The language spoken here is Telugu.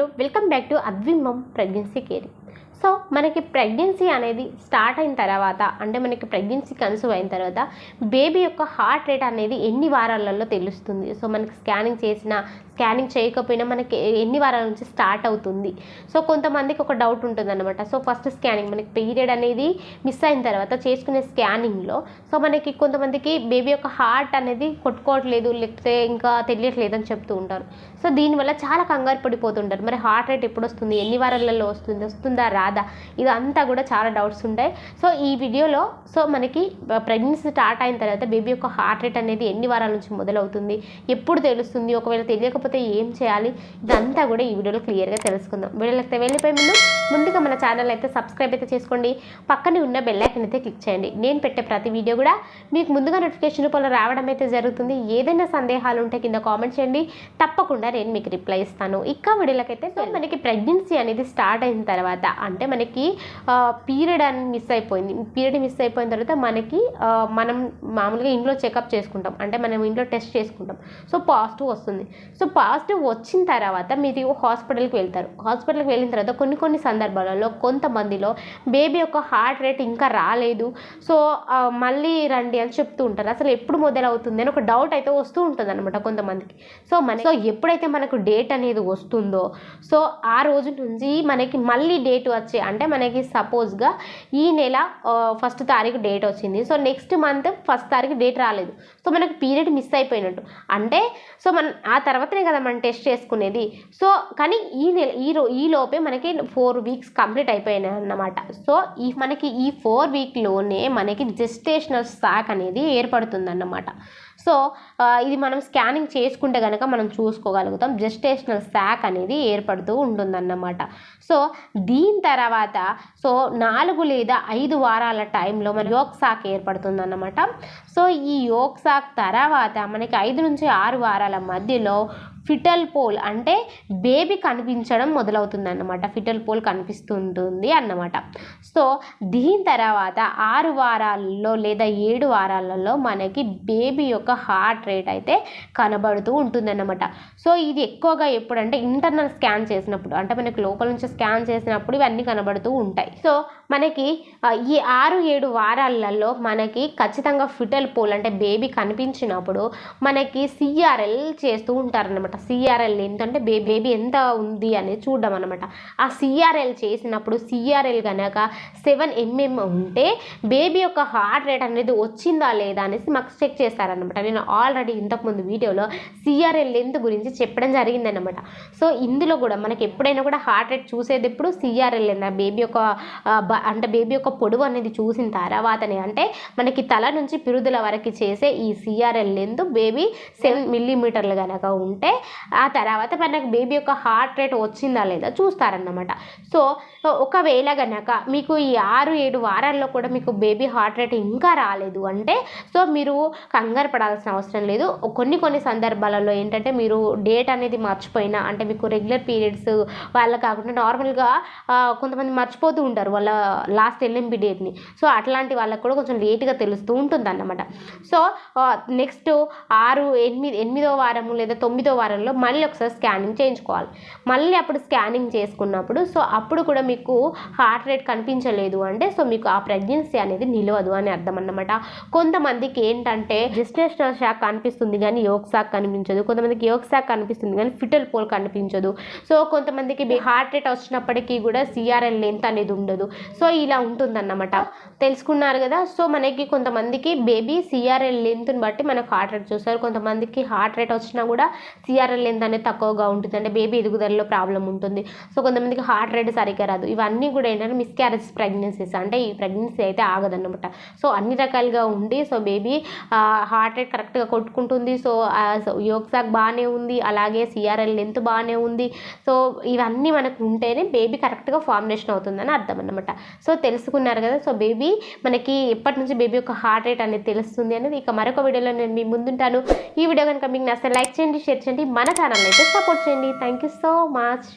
హలో వెల్కమ్ బ్యాక్ టు అద్విమమ్ ప్రెగ్నెన్సీ కేర్ సో మనకి ప్రెగ్నెన్సీ అనేది స్టార్ట్ అయిన తర్వాత అంటే మనకి ప్రెగ్నెన్సీ కన్సూవ్ అయిన తర్వాత బేబీ యొక్క హార్ట్ రేట్ అనేది ఎన్ని వారాలలో తెలుస్తుంది? సో మనకి స్కానింగ్ చేసిన స్కానింగ్ చేయకపోయినా మనకి ఎన్ని వారాల నుంచి స్టార్ట్ అవుతుంది? సో కొంతమందికి ఒక డౌట్ ఉంటుందన్నమాట. సో ఫస్ట్ స్కానింగ్ మనకి పీరియడ్ అనేది మిస్ అయిన తర్వాత చేసుకునే స్కానింగ్లో సో మనకి కొంతమందికి బేబీ యొక్క హార్ట్ అనేది కొట్టుకోవట్లేదు లేకపోతే ఇంకా తెలియట్లేదు అని చెప్తూ ఉంటారు. సో దీనివల్ల చాలా కంగారు పడిపోతుంటారు మరి హార్ట్ రేట్ ఎప్పుడు వస్తుంది? ఎన్ని వారాలలో వస్తుంది? వస్తుందా రా రాదా ఇదంతా కూడా చాలా డౌట్స్ ఉంటాయి సో ఈ వీడియోలో సో మనకి ప్రెగ్నెన్సీ స్టార్ట్ అయిన తర్వాత బేబీ యొక్క హార్ట్ రేట్ అనేది ఎన్ని వారాల నుంచి మొదలవుతుంది ఎప్పుడు తెలుస్తుంది ఒకవేళ తెలియకపోతే ఏం చేయాలి ఇదంతా కూడా ఈ వీడియోలో క్లియర్గా తెలుసుకుందాం. వీడియోలోకి వెళ్ళిపోయి ముందు ముందుగా మన ఛానల్ అయితే సబ్స్క్రైబ్ అయితే చేసుకోండి. పక్కనే ఉన్న బెల్ ఐకన్ అయితే క్లిక్ చేయండి. నేను పెట్టే ప్రతి వీడియో కూడా మీకు ముందుగా నోటిఫికేషన్ రూపంలో రావడం అయితే జరుగుతుంది. ఏదైనా సందేహాలు ఉంటే కింద కామెంట్ చేయండి. తప్పకుండా నేను మీకు రిప్లై ఇస్తాను. ఇక వీడియోలకైతే సో మనకి ప్రెగ్నెన్సీ అనేది స్టార్ట్ అయిన తర్వాత అంటే అంటే మనకి పీరియడ్ అని మిస్ అయిపోయింది. పీరియడ్ మిస్ అయిపోయిన తర్వాత మనకి మనం మామూలుగా ఇంట్లో చెకప్ చేసుకుంటాం. అంటే మనం ఇంట్లో టెస్ట్ చేసుకుంటాం. సో పాజిటివ్ వస్తుంది. సో పాజిటివ్ వచ్చిన తర్వాత మీరు హాస్పిటల్కి వెళ్తారు. హాస్పిటల్కి వెళ్ళిన తర్వాత కొన్ని కొన్ని సందర్భాలలో కొంతమందిలో బేబీ యొక్క హార్ట్ రేట్ ఇంకా రాలేదు. సో మళ్ళీ రండి అని చెప్తూ ఉంటారు. అసలు ఎప్పుడు మొదలవుతుంది అని ఒక డౌట్ అయితే వస్తూ ఉంటుంది అనమాట కొంతమందికి. సో మన సో ఎప్పుడైతే మనకు డేట్ అనేది వస్తుందో సో ఆ రోజు నుంచి మనకి మళ్ళీ డేట్ వచ్చే అంటే మనకి సపోజ్గా ఈ నెల ఫస్ట్ తారీఖు డేట్ వచ్చింది. సో నెక్స్ట్ మంత్ ఫస్ట్ తారీఖు డేట్ రాలేదు. సో మనకి పీరియడ్ మిస్ అయిపోయినట్టు. అంటే సో మనం ఆ తర్వాతనే కదా మనం టెస్ట్ చేసుకునేది. సో కానీ ఈ నెల ఈ రో ఈ లోపే మనకి ఫోర్ వీక్స్ కంప్లీట్ అయిపోయినాయి అన్నమాట సో ఈ మనకి ఈ ఫోర్ వీక్లోనే మనకి జెస్టేషనల్ స్టాక్ అనేది ఏర్పడుతుంది అన్నమాట సో ఇది మనం స్కానింగ్ చేసుకుంటే కనుక మనం చూసుకోగలుగుతాం. జెస్టేషనల్ స్టాక్ అనేది ఏర్పడుతూ ఉంటుందన్నమాట. సో దీని తర్వాత సో నాలుగు లేదా ఐదు వారాల టైంలో మన యోక్ సాక్ ఏర్పడుతుందన్నమాట. సో ఈ యోక్ సాక్ తర్వాత మనకి ఐదు నుంచి ఆరు వారాల మధ్యలో ఫిటల్ పోల్ అంటే బేబీ కనిపించడం మొదలవుతుంది అన్నమాట ఫిటల్ పోల్ కనిపిస్తుంటుంది అన్నమాట. సో దీని తర్వాత ఆరు వారాల్లో లేదా ఏడు వారాలలో మనకి బేబీ యొక్క హార్ట్ రేట్ అయితే కనబడుతూ ఉంటుందన్నమాట. సో ఇది ఎక్కువగా ఎప్పుడంటే ఇంటర్నల్ స్కాన్ చేసినప్పుడు అంటే మనకి లోపల నుంచి స్కాన్ చేసినప్పుడు ఇవన్నీ కనబడుతూ ఉంటాయి. సో మనకి ఈ ఆరు ఏడు వారాలలో మనకి ఖచ్చితంగా ఫిటల్ పోల్ అంటే బేబీ కనిపించినప్పుడు మనకి సిఆర్ఎల్ చేస్తూ అనమాట. సిఆర్ఎల్ ఏంటంటే బే బేబీ ఎంత ఉంది అనేది చూడడం అనమాట. ఆ సిఆర్ఎల్ చేసినప్పుడు సిఆర్ఎల్ కనుక సెవెన్ ఎంఎం ఉంటే బేబీ యొక్క హార్ట్ రేట్ అనేది వచ్చిందా లేదా అనేసి మాకు చెక్ చేస్తారనమాట. నేను ఆల్రెడీ ఇంతకుముందు వీడియోలో సిఆర్ఎల్ లెంత్ గురించి చెప్పడం జరిగిందనమాట. సో ఇందులో కూడా మనకి ఎప్పుడైనా కూడా హార్ట్ రేట్ చూసేది ఎప్పుడు సిఆర్ఎల్ లెంత్ బేబీ యొక్క అంటే బేబీ యొక్క పొడవు అనేది చూసిన తర్వాతనే అంటే మనకి తల నుంచి పిరుదుల వరకు చేసే ఈ సిఆర్ఎల్ లెంత్ బేబీ సెవెన్ మిల్లీమీటర్లు కనుక ఉంటే ఆ తర్వాత మనకి బేబీ యొక్క హార్ట్ రేట్ వచ్చిందా లేదా చూస్తారన్నమాట. సో ఒకవేళ గనక మీకు ఈ ఆరు ఏడు వారాల్లో కూడా మీకు బేబీ హార్ట్ రేట్ ఇంకా రాలేదు అంటే సో మీరు కంగారు పడాల్సిన అవసరం లేదు. కొన్ని కొన్ని సందర్భాలలో ఏంటంటే మీరు డేట్ అనేది మర్చిపోయినా అంటే మీకు రెగ్యులర్ పీరియడ్స్ వాళ్ళ కాకుండా నార్మల్గా కొంతమంది మర్చిపోతూ ఉంటారు వాళ్ళ లాస్ట్ ఎల్ఎంపి డేట్ని. సో అట్లాంటి వాళ్ళకి కూడా కొంచెం లేట్గా తెలుస్తూ ఉంటుంది అన్నమాట సో నెక్స్ట్ ఆరు ఎనిమిది ఎనిమిదో వారము లేదా తొమ్మిదో వారంలో మళ్ళీ ఒకసారి స్కానింగ్ చేయించుకోవాలి. మళ్ళీ అప్పుడు స్కానింగ్ చేసుకున్నప్పుడు సో అప్పుడు కూడా మీకు హార్ట్ రేట్ కనిపించలేదు అంటే సో మీకు ఆ ప్రెగ్నెన్సీ అనేది నిలవదు అని అర్థం అన్నమాట. కొంతమందికి ఏంటంటే జెస్టేషనల్ షాక్ కనిపిస్తుంది కానీ యోగ్ షాక్ కనిపించదు. కొంతమందికి యోక్ షాక్ కనిపిస్తుంది కానీ ఫిటల్ పోల్ కనిపించదు. సో కొంతమందికి హార్ట్ రేట్ వచ్చినప్పటికీ కూడా సిఆర్ఎల్ లెంత్ అనేది ఉండదు. సో ఇలా ఉంటుందన్నమాట. తెలుసుకున్నారు కదా? సో మనకి కొంతమందికి బేబీ సిఆర్ఎల్ లెంత్ని బట్టి మనకు హార్ట్ రేట్ చూస్తారు. కొంతమందికి హార్ట్ రేట్ వచ్చినా కూడా సిఆర్ లెంత్ అనేది తక్కువగా ఉంటుంది. అంటే బేబీ ఎదుగుదలలో ప్రాబ్లం ఉంటుంది. సో కొంతమందికి హార్ట్ రేట్ సరిగ్గా రాదు. ఇవన్నీ కూడా ఏంటంటే మిస్క్యారేజ్ ప్రెగ్నెన్సీస్ అంటే ఈ ప్రెగ్నెన్సీ అయితే ఆగదన్నమాట. సో అన్ని రకాలుగా ఉండి సో బేబీ హార్ట్ రేట్ కరెక్ట్గా కొట్టుకుంటుంది. సో యోగ్సాక్ బాగానే ఉంది. అలాగే సిఆర్ఎల్ లెంత్ బాగానే ఉంది. సో ఇవన్నీ మనకు ఉంటేనే బేబీ కరెక్ట్గా ఫార్మినేషన్ అవుతుందని అర్థం అన్నమాట సో తెలుసుకున్నారు కదా. సో బేబీ మనకి ఎప్పటి నుంచి బేబీ యొక్క హార్ట్ రేట్ అనేది తెలుస్తుంది అనేది ఇక మరొక వీడియోలో నేను మీ ముందుంటాను. ఈ వీడియో కనుక మీకు నచ్చితే లైక్ చేయండి షేర్ చేయండి. మన ఛానల్ అయితే సపోర్ట్ చేయండి. Thank you so much